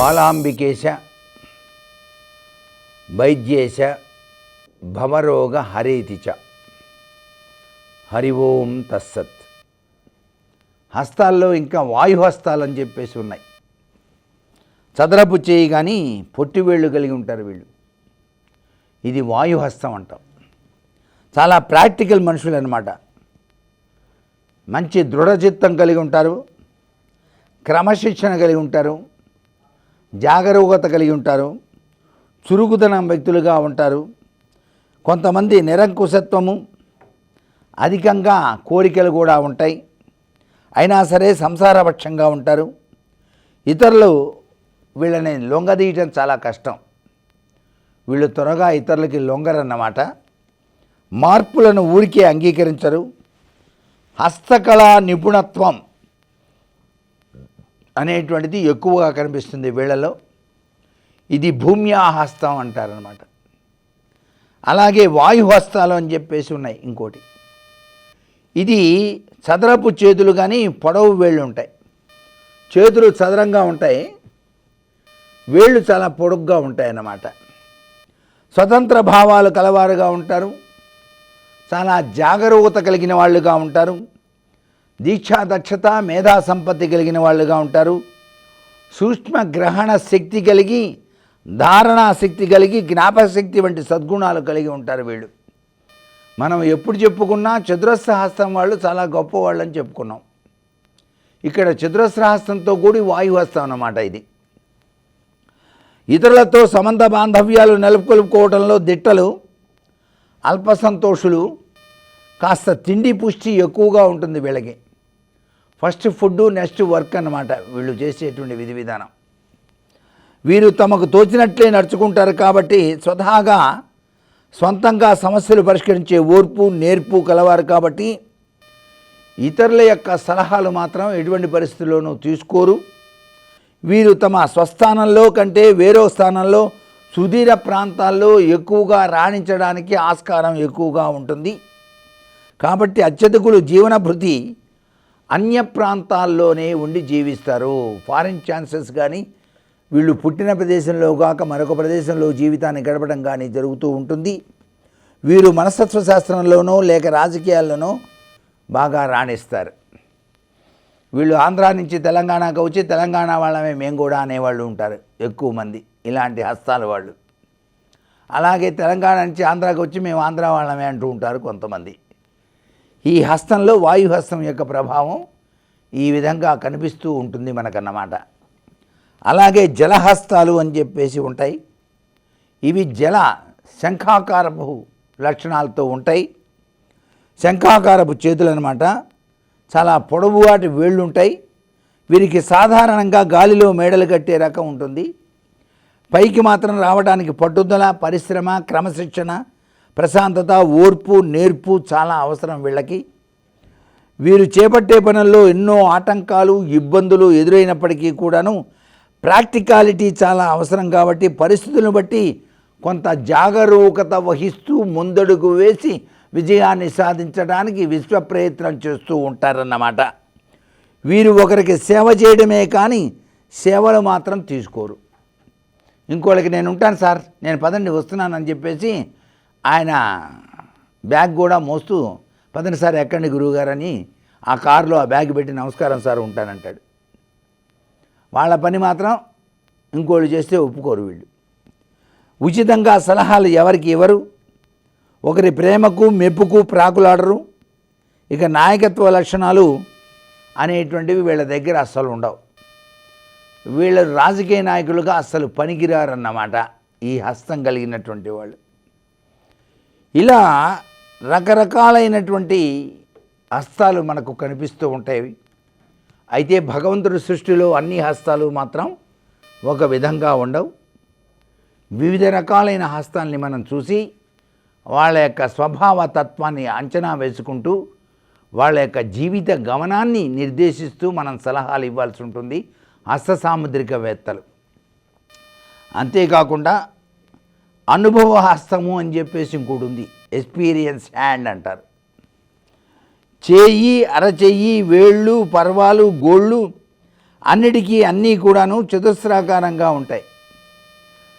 బాలాంబికేశ వైద్యేశ భవరోగ హరేతి చ హరి ఓం తస్సత్. హస్తాల్లో ఇంకా వాయుహస్తాలు అని చెప్పేసి ఉన్నాయి. చదరపు చేయి కానీ పొట్టివేళ్ళు కలిగి ఉంటారు వీళ్ళు. ఇది వాయుహస్తం అంటాం. చాలా ప్రాక్టికల్ మనుషులు అనమాట మంచి దృఢచిత్తం కలిగి ఉంటారు. క్రమశిక్షణ కలిగి ఉంటారు. జాగరూకత కలిగి ఉంటారు చురుకుదనం వ్యక్తులుగా ఉంటారు. కొంతమంది నిరంకుశత్వము అధికంగా కోరికలు కూడా ఉంటాయి. అయినా సరే సంసారపక్షంగా ఉంటారు. ఇతరులు వీళ్ళని లొంగదీయటం చాలా కష్టం. వీళ్ళు త్వరగా ఇతరులకి లొంగరన్నమాట. మార్పులను ఊరికే అంగీకరించరు. హస్తకళా నిపుణత్వం అనేటువంటిది ఎక్కువగా కనిపిస్తుంది వీళ్ళలో ఇది భూమ్యాహస్తం అంటారనమాట అలాగే వాయుహస్తాలు అని చెప్పేసి ఉన్నాయి ఇంకోటి. ఇది చదరపు చేతులు కానీ పొడవు వేళ్ళు ఉంటాయి. చేతులు చదరంగా ఉంటాయి. వేళ్ళు చాలా పొడుగ్గా ఉంటాయి అన్నమాట స్వతంత్ర భావాలు కలవారుగా ఉంటారు. చాలా జాగరూకత కలిగిన వాళ్ళుగా ఉంటారు. దీక్షా దక్షత మేధా సంపత్తి కలిగిన వాళ్ళుగా ఉంటారు. సూక్ష్మ గ్రహణ శక్తి కలిగి ధారణా శక్తి కలిగి జ్ఞాపశక్తి వంటి సద్గుణాలు కలిగి ఉంటారు వీళ్ళు. మనం ఎప్పుడు చెప్పుకున్నా చతురస్రహస్తం వాళ్ళు చాలా గొప్పవాళ్ళు అని చెప్పుకున్నాం. ఇక్కడ చతురస్రహస్తంతో కూడి వాయుహస్తం అన్నమాట ఇది. ఇతరులతో సంబంధ బాంధవ్యాలు నెలకొల్పుకోవడంలో దిట్టలు అల్ప సంతోషులు కాస్త తిండి పుష్టి ఎక్కువగా ఉంటుంది వీళ్ళకి. ఫస్ట్ ఫుడ్ నెక్స్ట్ వర్క్ అన్నమాట వీళ్ళు చేసేటువంటి విధి విధానం. వీరు తమకు తోచినట్లే నడుచుకుంటారు కాబట్టి స్వతహాగా సొంతంగా సమస్యలు పరిష్కరించే ఓర్పు నేర్పు కలవారు కాబట్టి ఇతరుల యొక్క సలహాలు మాత్రం ఎటువంటి పరిస్థితుల్లోనూ తీసుకోరు. వీరు తమ స్వస్థానంలో కంటే వేరే స్థానంలో సుదీర ప్రాంతాల్లో ఎక్కువగా రాణించడానికి ఆస్కారం ఎక్కువగా ఉంటుంది. కాబట్టి అత్యధికులు జీవనభృతి అన్య ప్రాంతాల్లోనే ఉండి జీవిస్తారు. ఫారిన్ ఛాన్సెస్ కానీ వీళ్ళు పుట్టిన ప్రదేశంలో కాక మరొక ప్రదేశంలో జీవితాన్ని గడపడం కానీ జరుగుతూ ఉంటుంది. వీరు మనస్తత్వ శాస్త్రంలోనో లేక రాజకీయాల్లోనో బాగా రాణిస్తారు. వీళ్ళు ఆంధ్రా నుంచి తెలంగాణకు వచ్చి తెలంగాణ వాళ్ళమే మేము కూడా అనేవాళ్ళు ఉంటారు ఎక్కువ మంది. ఇలాంటి హస్తాల వాళ్ళు. అలాగే తెలంగాణ నుంచి ఆంధ్రాకి వచ్చి మేము ఆంధ్ర వాళ్ళమే అంటూ ఉంటారు కొంతమంది. ఈ హస్తంలో వాయుహస్తం యొక్క ప్రభావం ఈ విధంగా కనిపిస్తూ ఉంటుంది మనకన్నమాట. అలాగే జలహస్తాలు అని చెప్పేసి ఉంటాయి. ఇవి జల శంఖాకారపు లక్షణాలతో ఉంటాయి. శంఖాకారపు చేతులు అనమాట చాలా పొడవువాటి వేళ్ళు ఉంటాయి. వీరికి సాధారణంగా గాలిలో మేడలు కట్టే రకం ఉంటుంది. పైకి మాత్రం రావడానికి పట్టుదల పరిశ్రమ క్రమశిక్షణ ప్రశాంతత ఓర్పు నేర్పు చాలా అవసరం వీళ్ళకి. వీరు చేపట్టే పనుల్లో ఎన్నో ఆటంకాలు ఇబ్బందులు ఎదురైనప్పటికీ కూడాను ప్రాక్టికాలిటీ చాలా అవసరం కాబట్టి పరిస్థితులను బట్టి కొంత జాగరూకత వహిస్తూ ముందడుగు వేసి విజయాన్ని సాధించడానికి విశ్వ ప్రయత్నం చేస్తూ ఉంటారన్నమాట. వీరు ఒకరికి సేవ చేయడమే కానీ సేవలు మాత్రం తీసుకోరు. ఇంకోళ్ళకి నేను ఉంటాను సార్ నేను పదండి వస్తున్నానని చెప్పేసి ఆయన బ్యాగ్ కూడా మోస్తూ పదండి సార్ ఎక్కండి గురువుగారని ఆ కారులో ఆ బ్యాగ్ పెట్టి నమస్కారం సార్ ఉంటానంటాడు. వాళ్ళ పని మాత్రం ఇంకోళ్ళు చేస్తే ఒప్పుకోరు వీళ్ళు. ఉచితంగా సలహాలు ఎవరికి ఇవ్వరు. ఒకరి ప్రేమకు మెప్పుకు ప్రాకులాడరు. ఇక నాయకత్వ లక్షణాలు అనేటువంటివి వీళ్ళ దగ్గర అస్సలు ఉండవు. వీళ్ళు రాజకీయ నాయకులుగా అస్సలు పనికిరారన్నమాట ఈ హస్తం కలిగినటువంటి వాళ్ళు. ఇలా రకరకాలైనటువంటి హస్తాలు మనకు కనిపిస్తూ ఉంటాయి. అయితే భగవంతుడి సృష్టిలో అన్ని హస్తాలు మాత్రం ఒక విధంగా ఉండవు. వివిధ రకాలైన హస్తాల్ని మనం చూసి వాళ్ళ యొక్క స్వభావ తత్వాన్ని అంచనా వేసుకుంటూ వాళ్ళ యొక్క జీవిత గమనాన్ని నిర్దేశిస్తూ మనం సలహాలు ఇవ్వాల్సి ఉంటుంది. హస్త సాముద్రికవేత్తలు. అంతేకాకుండా అనుభవ హస్తము అని చెప్పేసి ఇంకోటి ఉంది. ఎక్స్పీరియన్స్ హ్యాండ్ అంటారు. చేయి అరచెయ్యి వేళ్ళు పర్వాలు గోళ్ళు అన్నిటికీ అన్నీ కూడాను చతుస్రాకారంగా ఉంటాయి.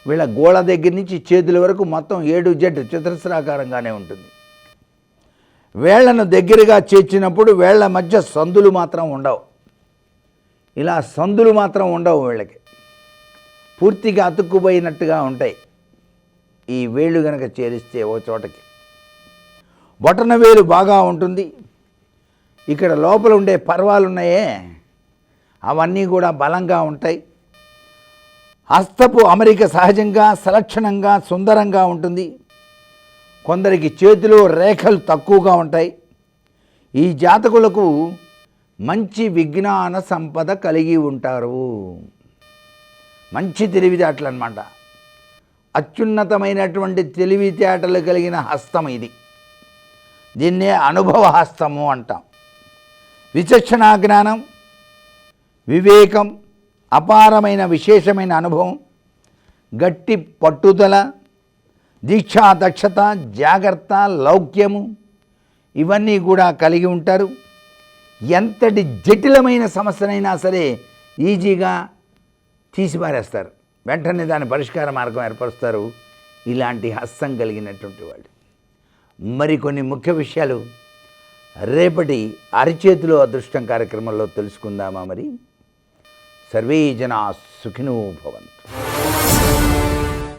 వీళ్ళ గోళ దగ్గర నుంచి చేతుల వరకు మొత్తం ఏడు జెడ్ చతురస్రాకారంగానే ఉంటుంది. వేళ్ళను దగ్గరగా చేర్చినప్పుడు వేళ్ళ మధ్య సందులు మాత్రం ఉండవు. ఇలా సందులు మాత్రం ఉండవు వీళ్ళకి. పూర్తిగా అతుక్కుపోయినట్టుగా ఉంటాయి. ఈ వేళ్ళు గనక చేరిస్తే ఓ చోటకి. బొటన వేలు బాగా ఉంటుంది. ఇక్కడ లోపల ఉండే పర్వాలు ఉన్నాయే అవన్నీ కూడా బలంగా ఉంటాయి. హస్తపు అమరిక సహజంగా సలక్షణంగా సుందరంగా ఉంటుంది. కొందరికి చేతిలో రేఖలు తక్కువగా ఉంటాయి. ఈ జాతకులకు మంచి విజ్ఞాన సంపద కలిగి ఉంటారు. మంచి తెలివితేటలు అనమాట అత్యున్నతమైనటువంటి తెలివితేటలు కలిగిన హస్తం ఇది. దీన్నే అనుభవ హస్తము అంటాం. విచక్షణా జ్ఞానం వివేకం అపారమైన విశేషమైన అనుభవం గట్టి పట్టుదల దీక్షా దక్షత జాగ్రత్త లౌక్యము ఇవన్నీ కూడా కలిగి ఉంటారు. ఎంతటి జటిలమైన సమస్యనైనా సరే ఈజీగా తీసిపారేస్తారు. వెంటనే దాని పరిష్కార మార్గం ఏర్పరుస్తారు. ఇలాంటి హస్తం కలిగినటువంటి వాళ్ళు. మరికొన్ని ముఖ్య విషయాలు. రేపటి అరిచేతిలో అదృష్టం కార్యక్రమంలో తెలుసుకుందామా మరి? సర్వే జనా సుఖినో భవంతు.